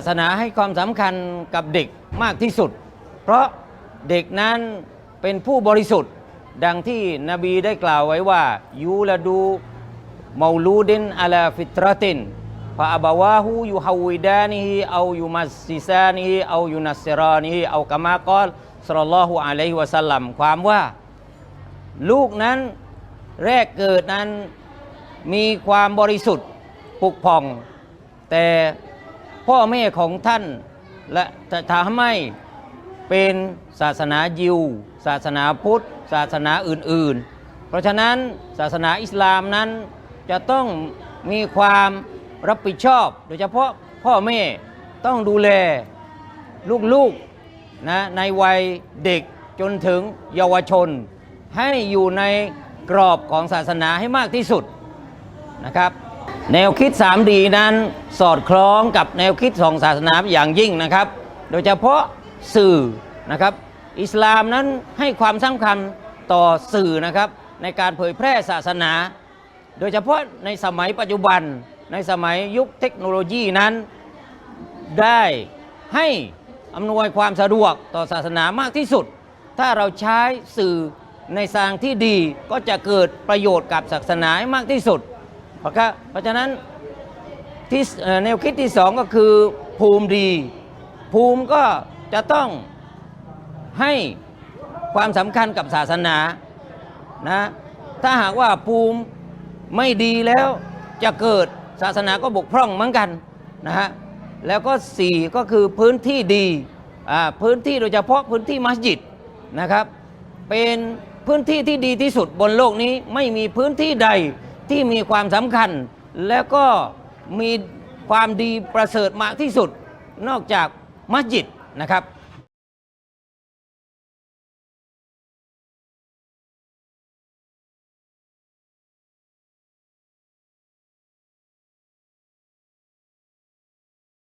าสนาให้ความสำคัญกับเด็กมากที่สุด เพราะเด็กนั้นเป็นผู้บริสุทธิ์ ดังที่นบีได้กล่าวไว้ว่ายูลาดูมาลูดินอาลาฟิตรตินฟาอบาวาหูยูฮาวิดานิฮิเอายูมัสซิซานิฮิเอายูนัสซิรานิฮิเอากามากอลสลลลลอฮุอะลัยฮิวะสัลลัมความว่า ลูกนั้นแรกเกิดนั้นมีความบริสุทธิ์ผุกผ่อง แต่ พ่อแม่ของท่านและจะทำให้เป็นศาสนายิว ศาสนาพุทธ ศาสนาอื่นๆ เพราะฉะนั้นศาสนาอิสลามนั้นจะต้องมีความรับผิดชอบ โดยเฉพาะพ่อแม่ต้องดูแลลูกๆนะในวัยเด็กจนถึงเยาวชน ให้อยู่ในกรอบของศาสนาให้มากที่สุดนะครับ แนวคิด 3D นั้นสอดคล้องกับแนวคิดของศาสนาอย่างยิ่งนะครับ โดยเฉพาะสื่อนะครับ อิสลามนั้นให้ความสำคัญต่อสื่อนะครับ ในการเผยแพร่ศาสนา โดยเฉพาะในสมัยปัจจุบันในสมัยยุคเทคโนโลยีนั้น ได้ให้อำนวยความสะดวกต่อศาสนามากที่สุด ถ้าเราใช้สื่อในทางที่ดีก็จะเกิดประโยชน์กับศาสนาให้มากที่สุด เพราะเพราะฉะนั้นที่แนวคิดที่สองก็คือภูมิดี ภูมิก็จะต้องให้ความสำคัญกับศาสนานะถ้าหากว่าภูมิไม่ดีแล้วจะเกิดศาสนาก็บกพร่องเหมือนกันนะฮะแล้วก็สี่ก็คือพื้นที่ดีพื้นที่โดยเฉพาะพื้นที่มัสยิดนะครับ เป็นพื้นที่ที่ดีที่สุดบนโลกนี้ไม่มีพื้นที่ใด ที่มีความสำคัญ แล้วก็มีความดีประเสริฐมากที่สุด นอกจากมัสยิดนะครับ